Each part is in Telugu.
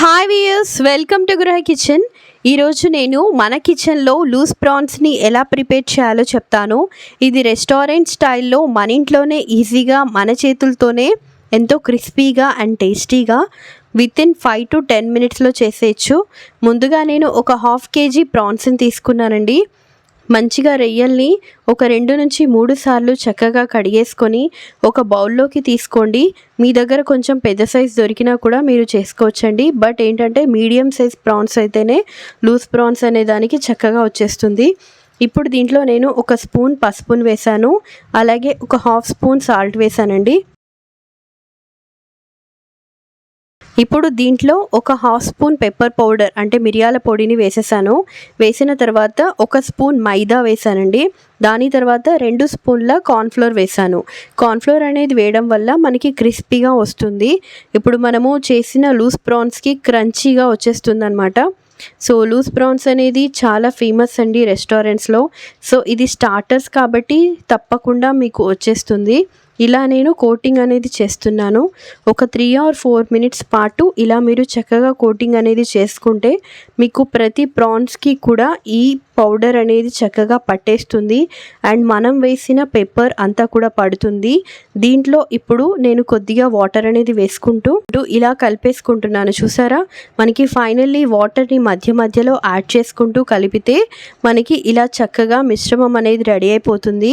Hi viewers welcome to Gruha kitchen ఈరోజు నేను మన కిచెన్లో లూజ్ ప్రాన్స్ని ఎలా ప్రిపేర్ చేయాలో చెప్తాను. ఇది రెస్టారెంట్ స్టైల్లో మన ఇంట్లోనే ఈజీగా మన చేతులతోనే ఎంతో క్రిస్పీగా అండ్ టేస్టీగా with in five to ten మినిట్స్లో చేసేయచ్చు. ముందుగా నేను ఒక హాఫ్ కేజీ ప్రాన్స్ని తీసుకున్నానండి. మంచిగా రొయ్యల్ని ఒక రెండు నుంచి మూడు సార్లు చక్కగా కడిగేసుకొని ఒక బౌల్లోకి తీసుకోండి. మీ దగ్గర కొంచెం పెద్ద సైజ్ దొరికినా కూడా మీరు చేసుకోవచ్చండి. బట్ ఏంటంటే మీడియం సైజ్ ప్రాన్స్ అయితేనే లూజ్ ప్రాన్స్ అనే దానికి చక్కగా వచ్చేస్తుంది. ఇప్పుడు దీంట్లో నేను ఒక స్పూన్ పసుపును వేశాను. అలాగే ఒక హాఫ్ స్పూన్ సాల్ట్ వేశానండి. ఇప్పుడు దీంట్లో ఒక హాఫ్ స్పూన్ పెప్పర్ పౌడర్ అంటే మిరియాల పొడిని వేసేసాను. వేసిన తర్వాత ఒక స్పూన్ మైదా వేసానండి. దాని తర్వాత రెండు స్పూన్ల కార్న్ఫ్లోర్ వేసాను. కార్న్ఫ్లోర్ అనేది వేయడం వల్ల మనకి క్రిస్పీగా వస్తుంది. ఇప్పుడు మనము చేసిన లూస్ ప్రాన్స్కి క్రంచీగా వచ్చేస్తుంది అనమాట సో లూస్ ప్రాన్స్ అనేది చాలా ఫేమస్ అండి రెస్టారెంట్స్లో. సో ఇది స్టార్టర్స్ కాబట్టి తప్పకుండా మీకు వచ్చేస్తుంది. ఇలా నేను కోటింగ్ అనేది చేస్తున్నాను. ఒక త్రీ ఆర్ ఫోర్ మినిట్స్ పాటు ఇలా మీరు చక్కగా కోటింగ్ అనేది చేసుకుంటే మీకు ప్రతి ప్రాన్స్కి కూడా ఈ పౌడర్ అనేది చక్కగా పట్టేస్తుంది. అండ్ మనం వేసిన పెప్పర్ అంతా కూడా పడుతుంది. దీంట్లో ఇప్పుడు నేను కొద్దిగా వాటర్ అనేది వేసుకుంటూ ఇలా కలిపేసుకుంటున్నాను. చూసారా? మనకి ఫైనల్లీ వాటర్ని మధ్య మధ్యలో యాడ్ చేసుకుంటూ కలిపితే మనకి ఇలా చక్కగా మిశ్రమం అనేది రెడీ అయిపోతుంది.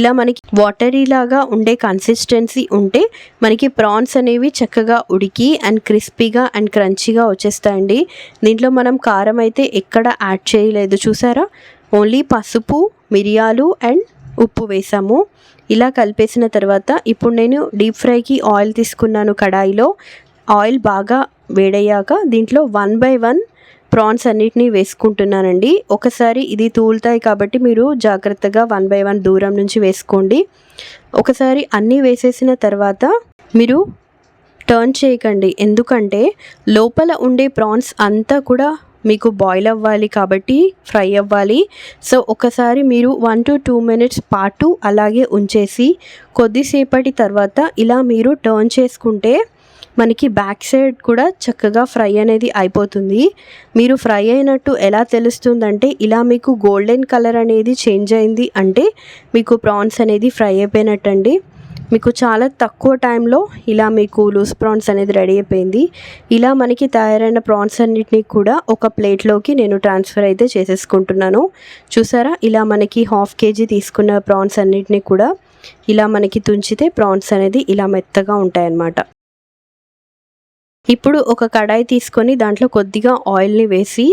ఇలా మనకి వాటరీ లాగా ఉండే కన్సిస్టెన్సీ ఉంటే మనకి ప్రాన్స్ అనేవి చక్కగా ఉడికి అండ్ క్రిస్పీగా అండ్ క్రంచీగా వచ్చేస్తాయండి. దీంట్లో మనం కారం అయితే ఎక్కడ యాడ్ చేయలేదు. చూసారా? ఓన్లీ పసుపు మిరియాలు అండ్ ఉప్పు వేసాము. ఇలా కలిపేసిన తర్వాత ఇప్పుడు నేను డీప్ ఫ్రైకి ఆయిల్ తీసుకున్నాను కడాయిలో. ఆయిల్ బాగా వేడయ్యాక దీంట్లో వన్ బై వన్ ప్రాన్స్ అన్నిటినీ వేసుకుంటున్నానండి. ఒకసారి ఇది తూలుతాయి కాబట్టి మీరు జాగ్రత్తగా వన్ బై వన్ దూరం నుంచి వేసుకోండి. ఒకసారి అన్నీ వేసేసిన తర్వాత మీరు టర్న్ చేయకండి. ఎందుకంటే లోపల ఉండే ప్రాన్స్ అంతా కూడా మీకు బాయిల్ అవ్వాలి కాబట్టి ఫ్రై అవ్వాలి. సో ఒకసారి మీరు వన్ టు టూ మినిట్స్ పాటు అలాగే ఉంచేసి కొద్దిసేపటి తర్వాత ఇలా మీరు టర్న్ చేసుకుంటే మనకి బ్యాక్ సైడ్ కూడా చక్కగా ఫ్రై అనేది అయిపోతుంది. మీరు ఫ్రై అయినట్టు ఎలా తెలుస్తుందంటే ఇలా మీకు గోల్డెన్ కలర్ అనేది చేంజ్ అయింది అంటే మీకు ప్రాన్స్ అనేది ఫ్రై అయిపోయినట్టండి. మీకు చాలా తక్కువ టైంలో ఇలా మీకు లూస్ ప్రాన్స్ అనేది రెడీ అయిపోయింది. ఇలా మనకి తయారైన ప్రాన్స్ అన్నిటినీ కూడా ఒక ప్లేట్లోకి నేను ట్రాన్స్ఫర్ అయితే చేసేసుకుంటున్నాను. చూసారా? ఇలా మనకి హాఫ్ కేజీ తీసుకున్న ప్రాన్స్ అన్నిటినీ కూడా ఇలా మనకి తుంచితే ప్రాన్స్ అనేది ఇలా మెత్తగా ఉంటాయన్నమాట. ఇప్పుడు ఒక కడాయి తీసుకొని దాంట్లో కొద్దిగా ఆయిల్ని వేసి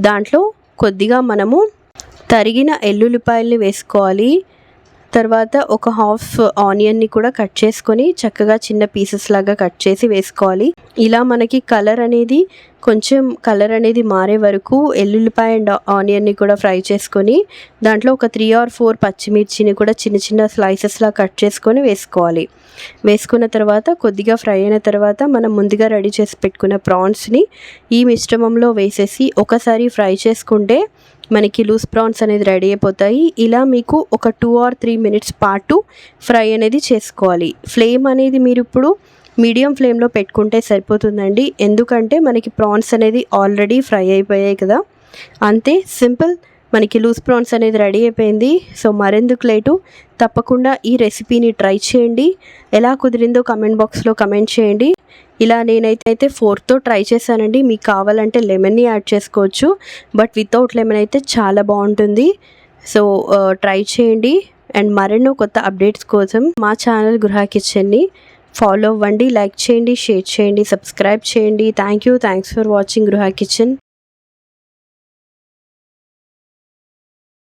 దాంట్లో కొద్దిగా మనము తరిగిన ఎల్లుల్లిపాయల్ని వేసుకోవాలి. తర్వాత ఒక హాఫ్ ఆనియన్ని కూడా కట్ చేసుకొని చక్కగా చిన్న పీసెస్ లాగా కట్ చేసి వేసుకోవాలి. ఇలా మనకి కలర్ అనేది కొంచెం కలర్ అనేది మారే వరకు ఎల్లుల్లిపాయ అండ్ ఆనియన్ని కూడా ఫ్రై చేసుకొని దాంట్లో ఒక త్రీ ఆర్ ఫోర్ పచ్చిమిర్చిని కూడా చిన్న చిన్న స్లైసెస్లా కట్ చేసుకొని వేసుకోవాలి. వేసుకున్న తర్వాత కొద్దిగా ఫ్రై అయిన తర్వాత మనం ముందుగా రెడీ చేసి పెట్టుకున్న ప్రాన్స్ని ఈ మిశ్రమంలో వేసేసి ఒకసారి ఫ్రై చేసుకుంటే మనకి లూస్ ప్రాన్స్ అనేది రెడీ అయిపోతాయి. ఇలా మీకు ఒక టూ ఆర్ త్రీ మినిట్స్ పాటు ఫ్రై అనేది చేసుకోవాలి. ఫ్లేమ్ అనేది మీరు ఇప్పుడు మీడియం ఫ్లేమ్లో పెట్టుకుంటే సరిపోతుందండి. ఎందుకంటే మనకి ప్రాన్స్ అనేది ఆల్రెడీ ఫ్రై అయిపోయాయి కదా. అంతే సింపుల్ మనకి లూస్ ప్రాన్స్ అనేది రెడీ అయిపోయింది. సో మరెందుకు లేటు? తప్పకుండా ఈ రెసిపీని ట్రై చేయండి. ఎలా కుదిరిందో కమెంట్ బాక్స్లో కమెంట్ చేయండి. ఇలా నేనైతే అయితే ఫోర్తో ట్రై చేశానండి. మీకు కావాలంటే లెమన్ని యాడ్ చేసుకోవచ్చు. బట్ వితౌట్ లెమన్ అయితే చాలా బాగుంటుంది. సో ట్రై చేయండి. అండ్ మరెన్నో కొత్త అప్డేట్స్ కోసం మా ఛానల్ గృహ కిచెన్ని ఫాలో అవ్వండి లైక్ చేయండి షేర్ చేయండి సబ్స్క్రైబ్ చేయండి. Thank you. Thanks for watching Gruha kitchen.